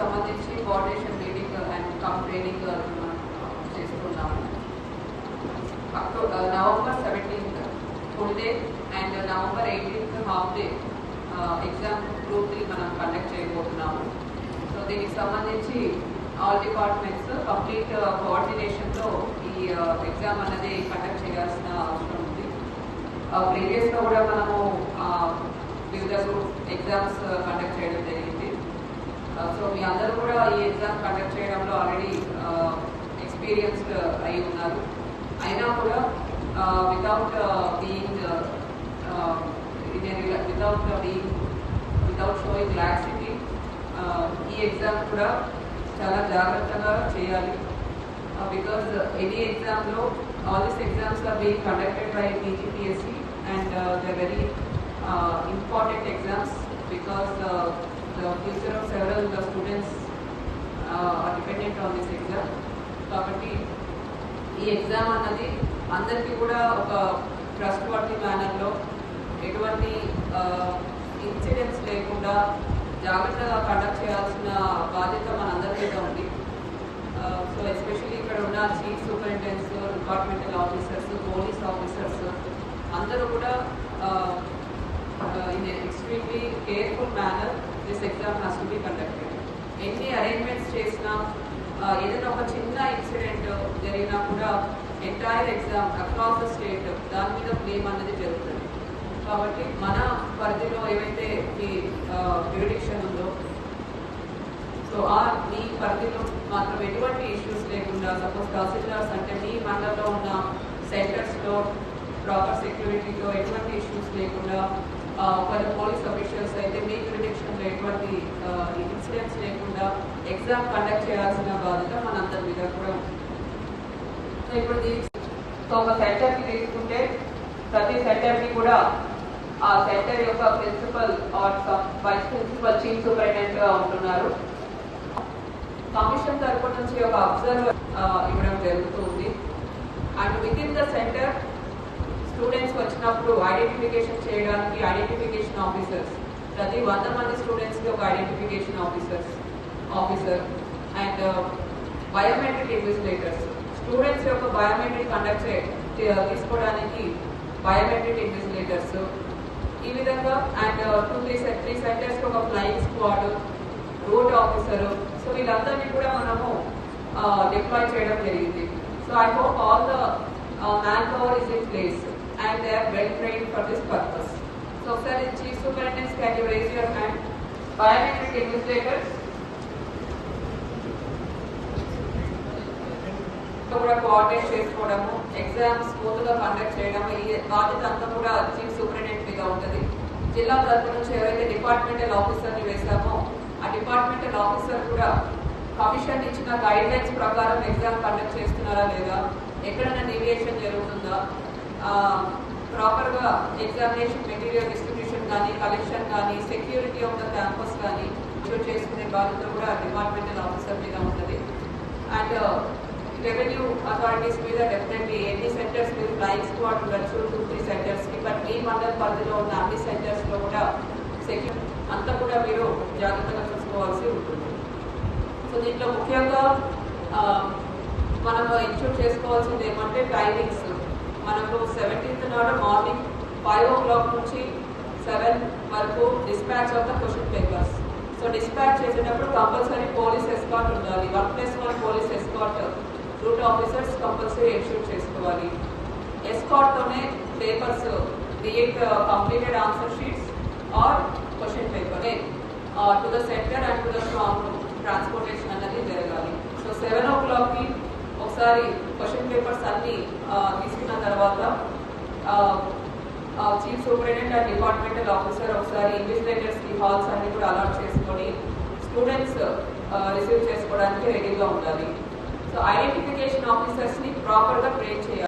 సంబంధించి coordination meeting and cum training మనం చేసుకున్నాము October November seventeenth full day and November eighteenth half day exam group three మనం conduct చేయబోతున్నాము. So దీనికి సంబంధించి ఆల్ డిపార్ట్మెంట్స్ కంప్లీట్ కోఆర్డినేషన్తో ఈ uh, ఎగ్జామ్ అనేది కండక్ట్ చేయాల్సిన అవసరం ఉంది. Uh, ప్రీవియస్గా కూడా మనము uh, వివిధ గ్రూప్ ఎగ్జామ్స్ కండక్ట్ చేయడం జరిగింది. సో మీ అందరూ కూడా ఈ ఎగ్జామ్ కండక్ట్ చేయడంలో ఆల్రెడీ ఎక్స్పీరియన్స్డ్ అయి ఉన్నారు. అయినా కూడా without being without being without showing laxity ఈ ఎగ్జామ్ కూడా చాలా జాగ్రత్తగా చేయాలి. బికాస్ ఎనీ ఎగ్జామ్లో all this exams are being conducted by TGPSC and the very important exams because the future of several the students uh, are dependent on this exam. కాబట్టి ఈ exam అన్నది అందరికీ కూడా ఒక ట్రస్ట్ వర్తి మేనర్లో ఎటువంటి uh, ఇన్సిడెంట్స్ లేకుండా జాగ్రత్తగా కండక్ట్ చేయాల్సిన బాధ్యత మనందరి మీద ఉంది. Uh, సో ఎస్పెషల్లీ ఇక్కడ ఉన్న chief superintendents departmental officers police officers అందరూ కూడా in extremely careful manner this exam has to be conducted ఎన్ని అరేంజ్మెంట్స్ చేసినా ఏదైనా ఒక చిన్న ఇన్సిడెంట్ జరిగినా కూడా entire exam across the state దాని మీద బ్లేమ్ అన్నది జరుగుతుంది. కాబట్టి మన పరిధిలో ఏవైతే ఈ జ్యూరిడిక్షన్ ఉందో సో ఆ మీ పరిధిలో మాత్రం ఎటువంటి ఇష్యూస్ లేకుండా సపోజ్ తహసీల్దార్స్ అంటే మీ మండలంలో ఉన్న సెంటర్స్లో ప్రాపర్ సెక్యూరిటీతో ఎటువంటి ఇష్యూస్ లేకుండా ఆ, పోలీస్ అఫీషియల్స్ అయితే మీ జ్యూరిడిక్షన్లో ఎటువంటి ఇన్సిడెంట్స్ లేకుండా ఎగ్జామ్ కండక్ట్ చేయాల్సిన బాధ్యత మనందరి మీద కూడా ఉంది. సో ఇప్పుడు ఒక సెంటర్కి తీసుకుంటే ప్రతి సెంటర్కి కూడా ఆ సెంటర్ యొక్క principal or vice principal chief సూపరింటెండెంట్గా ఉంటున్నారు. కమిషన్ తరపు నుంచి ఒక అబ్జర్వర్ ఇవ్వడం జరుగుతుంది and with in the centre students వచ్చినప్పుడు ఐడెంటిఫికేషన్ చేయడానికి ఐడెంటిఫికేషన్ ఆఫీసర్స్ ప్రతి వంద మంది స్టూడెంట్స్కి ఒక identification officers officer and biometric investigators students యొక్క బయోమెట్రిక్ కండక్ట్ తీసుకోవడానికి బయోమెట్రిక్ ఇన్వెస్టిగేటర్స్ ఈ విధంగా and two three three centres ఒక flying squad route officer so వీళ్ళందరినీ కూడా మనము uh, డిప్లాయ్ చేయడం జరిగింది. So I hope all the man power is in place and they are well trained for for purpose. Purpose so in chief Superintendent, can you raise your hand? Biometric invigilators కూడా coordinate చేసుకోవడము exams స్మూత్గా conduct చేయడము ఈ బాధ్యత అంతా కూడా chief సూపరింటెండెంట్గా ఉంటుంది జిల్లా తరపు నుంచి ఎవరైతే డిపార్ట్మెంటల్ ఆఫీసర్ని వేశామో ఆ డిపార్ట్మెంటల్ ఆఫీసర్ కూడా కమిషన్ ఇచ్చిన గైడ్ లైన్స్ ప్రకారం ఎగ్జామ్ కండక్ట్ చేస్తున్నారా లేదా ఎక్కడైనా డీవియేషన్ జరుగుతుందా ప్రాపర్గా ఎగ్జామినేషన్ మెటీరియల్ డిస్ట్రిబ్యూషన్ కానీ కలెక్షన్ కానీ సెక్యూరిటీ ఆఫ్ ద క్యాంపస్ కానీ ఇంట్లో చేసుకునే బాధ్యత కూడా డిపార్ట్మెంటల్ ఆఫీసర్ మీద ఉంటుంది. అండ్ రెవెన్యూ అథారిటీస్ మీద డెఫినెట్లీ ఎన్ని సెంటర్స్ మీరు ఫ్లైయింగ్ స్క్వాడ్ ఉండొచ్చు టూ త్రీ సెంటర్స్కి బట్ మీ మండల పరిధిలో ఉన్న అన్ని సెంటర్స్లో కూడా సెక్యూర్ అంతా కూడా మీరు జాగ్రత్తగా చూసుకోవాల్సి ఉంటుంది. సో దీంట్లో ముఖ్యంగా మనం ఇన్స్ట్యూట్ చేసుకోవాల్సింది ఏమంటే టైమింగ్స్ మనకు సెవెంటీన్త్ నాడు మార్నింగ్ ఫైవ్ ఓ క్లాక్ నుంచి సెవెన్ వరకు dispatch of the question papers so dispatch చేసేటప్పుడు కంపల్సరీ పోలీస్ ఎస్కాట్ ఉండాలి. Work plus one police escort route officers compulsory ensure చేసుకోవాలి. ఎస్కాట్తోనే papers create completed answer sheets or question paper to the centre and to the strong room transportation అనేది జరగాలి. So seven ఓ క్లాక్కి ఒకసారి question papers అన్ని తీసుకున్న తర్వాత chief superintendent and departmental officer ఒకసారి ఇన్విజిలేటర్స్కి హాల్స్ అన్ని కూడా అలాట్ చేసుకొని స్టూడెంట్స్ రిసీవ్ చేసుకోవడానికి రెడీగా ఉండాలి. సో ఐడెంటిఫికేషన్ ఆఫీసర్స్ని ప్రాపర్గా ట్రైన్ చేయాలి.